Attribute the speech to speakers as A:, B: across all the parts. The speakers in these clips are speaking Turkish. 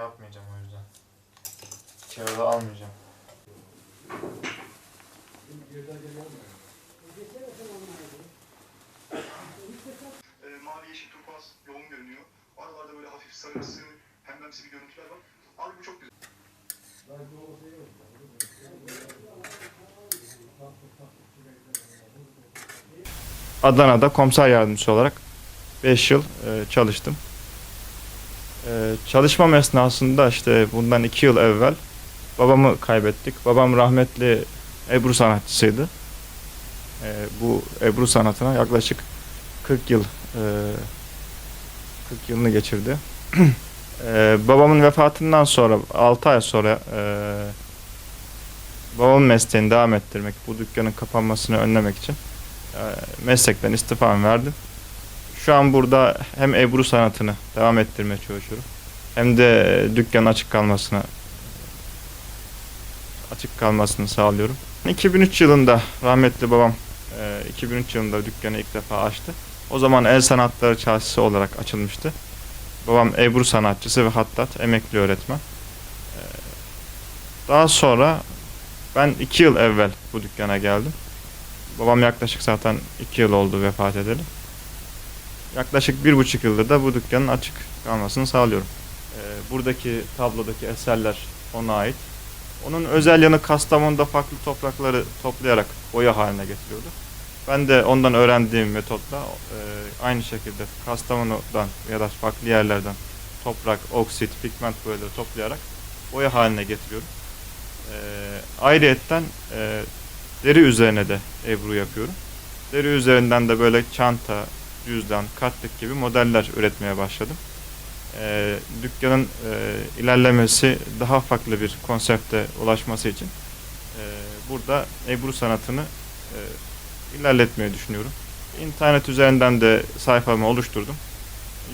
A: yapmayacağım o yüzden. Kağıda almayacağım.
B: E, mavi yeşil turkuaz yoğun görünüyor. Aralarda böyle hafif sarımsı, pembemsi bir görüntüler var. Abi bu çok güzel.
A: Adana'da komiser yardımcısı olarak 5 yıl e, çalıştım. E, çalışmam esnasında işte bundan 2 yıl evvel babamı kaybettik. Babam rahmetli Ebru sanatçısıydı. E, bu Ebru sanatına yaklaşık 40 yıl e, 40 yılını geçirdi. E, babamın vefatından sonra 6 ay sonra e, babamın mesleğini devam ettirmek, bu dükkanın kapanmasını önlemek için e, meslekten istifamı verdim. Şu an burada hem Ebru sanatını devam ettirmeye çalışıyorum. Hem de dükkanın açık kalmasına açık kalmasını sağlıyorum. 2003 yılında rahmetli babam e, 2003 yılında dükkanı ilk defa açtı. O zaman el sanatları çarşısı olarak açılmıştı. Babam Ebru sanatçısı ve hattat emekli öğretmen. E, Daha sonra ben 2 yıl evvel bu dükkana geldim. Babam yaklaşık zaten 2 yıl oldu vefat edeli. Yaklaşık bir buçuk yıldır da bu dükkanın açık kalmasını sağlıyorum. Ee, buradaki tablodaki eserler ona ait. Onun özel yanı Kastamonu'da farklı toprakları toplayarak boya haline getiriyordu. Ben de ondan öğrendiğim metotla e, aynı şekilde Kastamonu'dan ya da farklı yerlerden toprak, oksit, pigment boyaları toplayarak boya haline getiriyorum. E, ayrıyetten e, deri üzerine de Ebru yapıyorum. Deri üzerinden de böyle çanta, cüzdan, kartlık gibi modeller üretmeye başladım. Ee, dükkanın e, ilerlemesi daha farklı bir konsepte ulaşması için e, burada Ebru sanatını e, ilerletmeyi düşünüyorum. İnternet üzerinden de sayfamı oluşturdum.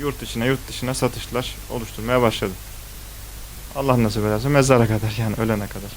A: Yurt içine yurt dışına satışlar oluşturmaya başladım. Allah nasip ederse mezara kadar yani ölene kadar.